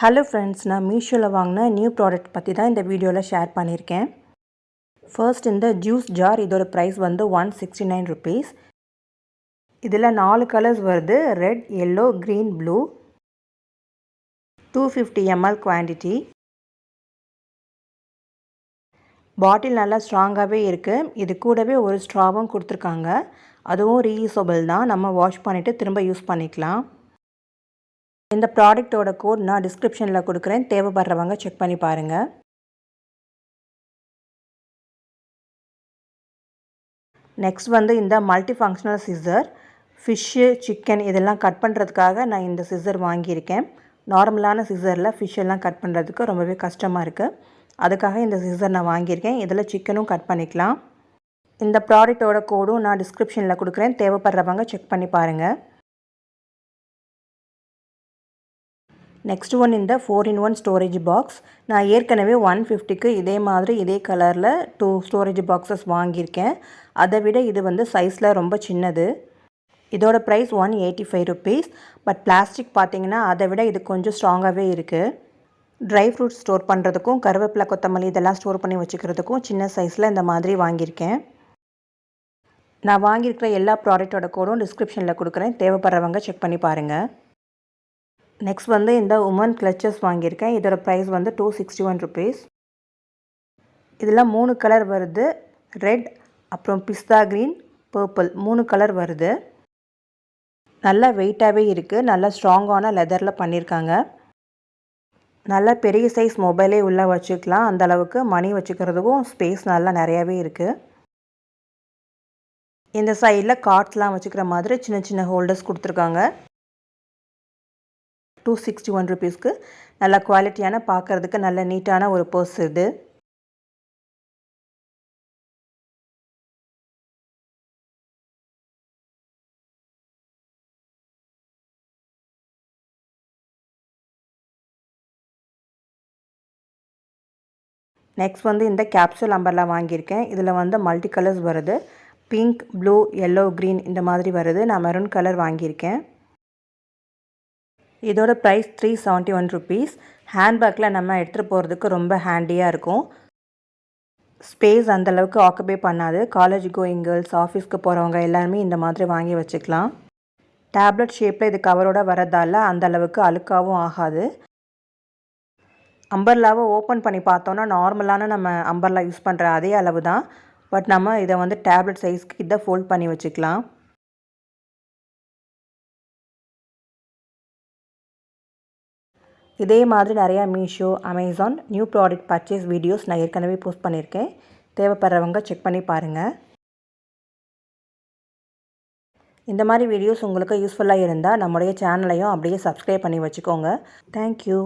Hello friends நான் மீஷோவில் வாங்கின நியூ ப்ராடக்ட் பற்றி தான் இந்த வீடியோவில் ஷேர் பண்ணியிருக்கேன். ஃபர்ஸ்ட் இந்த ஜூஸ் ஜார் இதோட ப்ரைஸ் வந்து ஒன் சிக்ஸ்டி நைன் ருபீஸ் இதில் நாலு கலர்ஸ் வருது red yellow green blue two fifty ML quantity bottle நல்லா ஸ்ட்ராங்காகவே இருக்குது இது கூடவே ஒரு ஸ்ட்ராவும் கொடுத்துருக்காங்க. அதுவும் ரீயூசபிள் தான். நம்ம வாஷ் பண்ணிவிட்டு திரும்ப யூஸ் பண்ணிக்கலாம். இந்த ப்ராடக்ட்டோட கோட் நான் டிஸ்கிரிப்ஷனில் கொடுக்குறேன். தேவைப்படுறவங்க செக் பண்ணி பாருங்கள் நெக்ஸ்ட் வந்து இந்த multi functional scissor fish chicken இதெல்லாம் கட் பண்ணுறதுக்காக நான் இந்த சிசர் வாங்கியிருக்கேன். நார்மலான சிசரில் ஃபிஷ் எல்லாம் கட் பண்ணுறதுக்கு ரொம்பவே கஷ்டமாக இருக்குது அதுக்காக இந்த சிசர் நான் வாங்கியிருக்கேன். இதில் சிக்கனும் கட் பண்ணிக்கலாம். இந்த ப்ராடக்ட்டோட கோடும் நான் டிஸ்கிரிப்ஷனில் கொடுக்குறேன். தேவைப்படுறவங்க செக் பண்ணி பாருங்கள் நெக்ஸ்ட் ஒன் இந்த four in one storage box நான் ஏற்கனவே ஒன் ஃபிஃப்டிக்கு இதே மாதிரி இதே கலரில் டூ ஸ்டோரேஜ் பாக்ஸஸ் வாங்கியிருக்கேன். அதை விட இது வந்து சைஸில் ரொம்ப சின்னது. இதோட price one eighty five rupees but plastic பார்த்திங்கன்னா அதை விட இது கொஞ்சம் ஸ்ட்ராங்காகவே இருக்குது ட்ரை ஃப்ரூட்ஸ் ஸ்டோர் பண்ணுறதுக்கும் கருவேப்பிலை கொத்தமல்லி இதெல்லாம் ஸ்டோர் பண்ணி வச்சுக்கிறதுக்கும் சின்ன சைஸில் இந்த மாதிரி வாங்கியிருக்கேன். நான் வாங்கியிருக்கிற எல்லா ப்ராடக்ட்டோட கோடும் டிஸ்கிரிப்ஷனில் கொடுக்குறேன். தேவைப்படுறவங்க செக் பண்ணி பாருங்கள் நெக்ஸ்ட் வந்து இந்த உமன் கிளச்சஸ் வாங்கியிருக்கேன். இதோட ப்ரைஸ் வந்து டூ சிக்ஸ்டி ஒன் ருபீஸ் இதில் மூணு கலர் வருது. ரெட் அப்புறம் பிஸ்தா க்ரீன் பர்பிள் மூணு கலர் வருது. நல்லா வெயிட்டாகவே இருக்குது நல்லா ஸ்ட்ராங்கான லெதரில் பண்ணியிருக்காங்க நல்லா பெரிய சைஸ் மொபைலே உள்ளே வச்சுக்கலாம். அந்தளவுக்கு மணி வச்சுக்கிறதுக்கும் ஸ்பேஸ் நல்லா நிறையாவே இருக்குது இந்த சைடில் கார்ட்ஸ்லாம் வச்சுக்கிற மாதிரி சின்ன சின்ன ஹோல்டர்ஸ் கொடுத்துருக்காங்க. டூ சிக்ஸ்டி ஒன் ருபீஸ்க்கு நல்ல குவாலிட்டியான பார்க்குறதுக்கு நல்ல நீட்டான ஒரு பர்ஸ் இது. நெக்ஸ்ட் வந்து இந்த கேப்சூல் அம்பர்லாம் வாங்கியிருக்கேன். இதில் வந்து மல்டி கலர்ஸ் வருது. பிங்க் ப்ளூ எல்லோ க்ரீன் இந்த மாதிரி வருது. நான் மெரூன் கலர் வாங்கியிருக்கேன். இதோட price three seventy one rupees ஹேண்ட்பேக்கில் நம்ம எடுத்துகிட்டு போகிறதுக்கு ரொம்ப ஹேண்டியாக இருக்கும். ஸ்பேஸ் அந்தளவுக்கு ஆக்குபை பண்ணாது. காலேஜ் கோயிங் கேர்ள்ஸ் ஆஃபீஸ்க்கு போகிறவங்க எல்லாருமே இந்த மாதிரி வாங்கி வச்சுக்கலாம். டேப்லெட் ஷேப்பில் இது கவரோட அந்த அந்தளவுக்கு அழுக்காகவும் ஆகாது. அம்பர்லாவை ஓப்பன் பண்ணி பார்த்தோன்னா நார்மலான நம்ம அம்பர்லா யூஸ் பண்ணுற அதே அளவு தான். பட் நம்ம இதை வந்து டேப்லெட் சைஸ்க்கு இதை ஃபோல்ட் பண்ணி வச்சுக்கலாம். இதே மாதிரி நிறையா Meesho Amazon new product purchase videos நான் ஏற்கனவே போஸ்ட் பண்ணியிருக்கேன். தேவைப்படுறவங்க செக் பண்ணி பாருங்கள் இந்த மாதிரி வீடியோஸ் உங்களுக்கு யூஸ்ஃபுல்லாக இருந்தால் நம்முடைய சேனலையும் அப்படியே சப்ஸ்கிரைப் பண்ணி வச்சுக்கோங்க. தேங்க்யூ